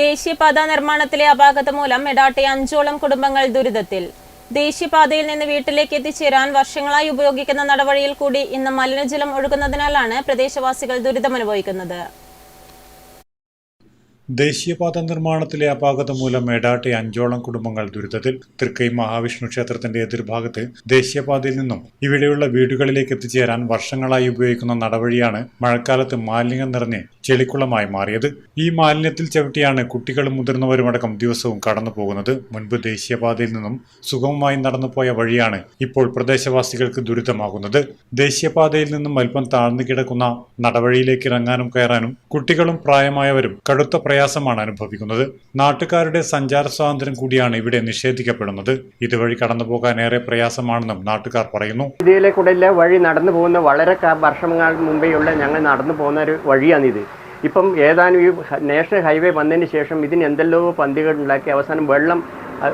ദേശീയപാത നിർമ്മാണത്തിലെ അപാകത മൂലം എടാട്ടെ അഞ്ചോളം കുടുംബങ്ങൾ ദുരിതത്തിൽ. ദേശീയപാതയിൽ നിന്ന് വീട്ടിലേക്ക് എത്തിച്ചേരാൻ വർഷങ്ങളായി ഉപയോഗിക്കുന്ന നടവഴിയിൽ കൂടി ഇന്ന് മലിനജലം ഒഴുകുന്നതിനാലാണ് പ്രദേശവാസികൾ ദുരിതമനുഭവിക്കുന്നത്. ദേശീയപാത നിർമ്മാണത്തിലെ അപാകത മൂലം എടാട്ടെ അഞ്ചോളം കുടുംബങ്ങൾ ദുരിതത്തിൽ. തൃക്കൈ മഹാവിഷ്ണു ക്ഷേത്രത്തിന്റെ എതിർഭാഗത്ത് ദേശീയപാതയിൽ നിന്നും ഇവിടെയുള്ള വീടുകളിലേക്ക് എത്തിച്ചേരാൻ വർഷങ്ങളായി ഉപയോഗിക്കുന്ന നടവഴിയാണ് മഴക്കാലത്ത് മാലിന്യം നിറഞ്ഞ് ചെളിക്കുളമായി മാറിയത്. ഈ മാലിന്യത്തിൽ ചവിട്ടിയാണ് കുട്ടികളും മുതിർന്നവരുമടക്കം ദിവസവും കടന്നു പോകുന്നത്. മുൻപ് ദേശീയപാതയിൽ നിന്നും സുഗമമായി നടന്നുപോയ വഴിയാണ് ഇപ്പോൾ പ്രദേശവാസികൾക്ക് ദുരിതമാകുന്നത്. ദേശീയപാതയിൽ നിന്നും അല്പം താഴ്ന്നു കിടക്കുന്ന നടവഴിയിലേക്ക് ഇറങ്ങാനും കയറാനും കുട്ടികളും പ്രായമായവരും കടുത്ത പ്രയാസമാണ് അനുഭവിക്കുന്നത്. നാട്ടുകാരുടെ സഞ്ചാര സ്വാതന്ത്ര്യം കൂടിയാണ് ഇവിടെ നിഷേധിക്കപ്പെടുന്നത്. ഇതുവഴി കടന്നു പോകാൻ ഏറെ പ്രയാസമാണെന്നും നാട്ടുകാർ പറയുന്നു. ഇതിലെ കൂടെ വഴി നടന്നു പോകുന്ന വളരെ വർഷങ്ങൾ മുമ്പേയുള്ള ഞങ്ങൾ നടന്നു പോകുന്ന ഒരു വഴിയാണിത്. ഇപ്പം ഏതാനും ഈ നാഷണൽ ഹൈവേ വന്നതിന് ശേഷം ഇതിന് എന്തെല്ലോ പന്തികൾ ഉണ്ടാക്കി. അവസാനം വെള്ളം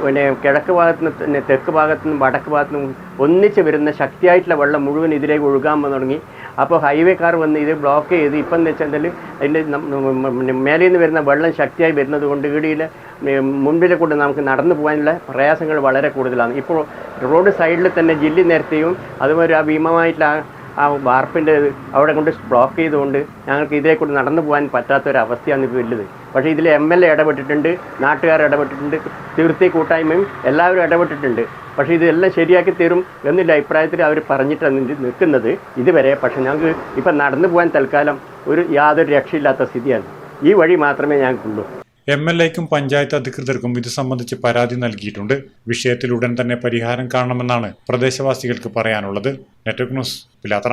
പിന്നെ കിഴക്ക് ഭാഗത്ത് നിന്ന് തെക്ക് ഭാഗത്തു നിന്നും വടക്ക് ഭാഗത്തു നിന്നും ഒന്നിച്ച് വരുന്ന ശക്തിയായിട്ടുള്ള വെള്ളം മുഴുവൻ ഇതിലേക്ക് ഒഴുകാൻ തുടങ്ങി. അപ്പോൾ ഹൈവേക്കാർ വന്ന് ഇത് ബ്ലോക്ക് ചെയ്ത് ഇപ്പം എന്ന് വെച്ചാൽ അതിന്റെ മേലെ നിന്ന് വരുന്ന വെള്ളം ശക്തിയായി വരുന്നത് കൊണ്ട് ഈടിയിൽ മുൻപിലെ കൊണ്ട് നമുക്ക് നടന്നു പോകാനുള്ള പ്രയാസങ്ങൾ വളരെ കൂടുതലാണ്. ഇപ്പോൾ റോഡ് സൈഡിൽ തന്നെ ജില്ലി നിരത്തിയും അതുപോലെ ആ ഭീമമായിട്ടുള്ള ആ- വാർപ്പിന്റെ അവിടെ കൊണ്ട് ബ്ലോക്ക് ചെയ്തുകൊണ്ട് ഞങ്ങൾക്ക് ഇതേ കൂടി നടന്നു പോകാൻ പറ്റാത്തൊരവസ്ഥയാണ് ഇപ്പോൾ ഉള്ളത്. പക്ഷേ ഇതിൽ എം എൽ എ ഇടപെട്ടിട്ടുണ്ട് നാട്ടുകാർ ഇടപെട്ടിട്ടുണ്ട് തീർത്തി കൂട്ടായ്മയും എല്ലാവരും ഇടപെട്ടിട്ടുണ്ട്. പക്ഷേ ഇതെല്ലാം ശരിയാക്കി തരും എന്നുള്ള അഭിപ്രായത്തിൽ അവർ പറഞ്ഞിട്ടാണ് നിൽക്കുന്നത്. ഇതുവരെ പക്ഷേ ഞങ്ങൾക്ക് ഇപ്പം നടന്നു പോകാൻ തൽക്കാലം ഒരു യാതൊരു രക്ഷയില്ലാത്ത സ്ഥിതിയാണ്. ഈ വഴി മാത്രമേ ഞങ്ങൾക്കുള്ളൂ. എം എൽ എക്കും പഞ്ചായത്ത് അധികൃതർക്കും ഇത് സംബന്ധിച്ച് പരാതി നൽകിയിട്ടുണ്ട്. വിഷയത്തിൽ ഉടൻ തന്നെ പരിഹാരം കാണണമെന്നാണ് പ്രദേശവാസികൾക്ക് പറയാനുള്ളത്. നെറ്റ്വർക്ക് ന്യൂസ് പിലാത്ര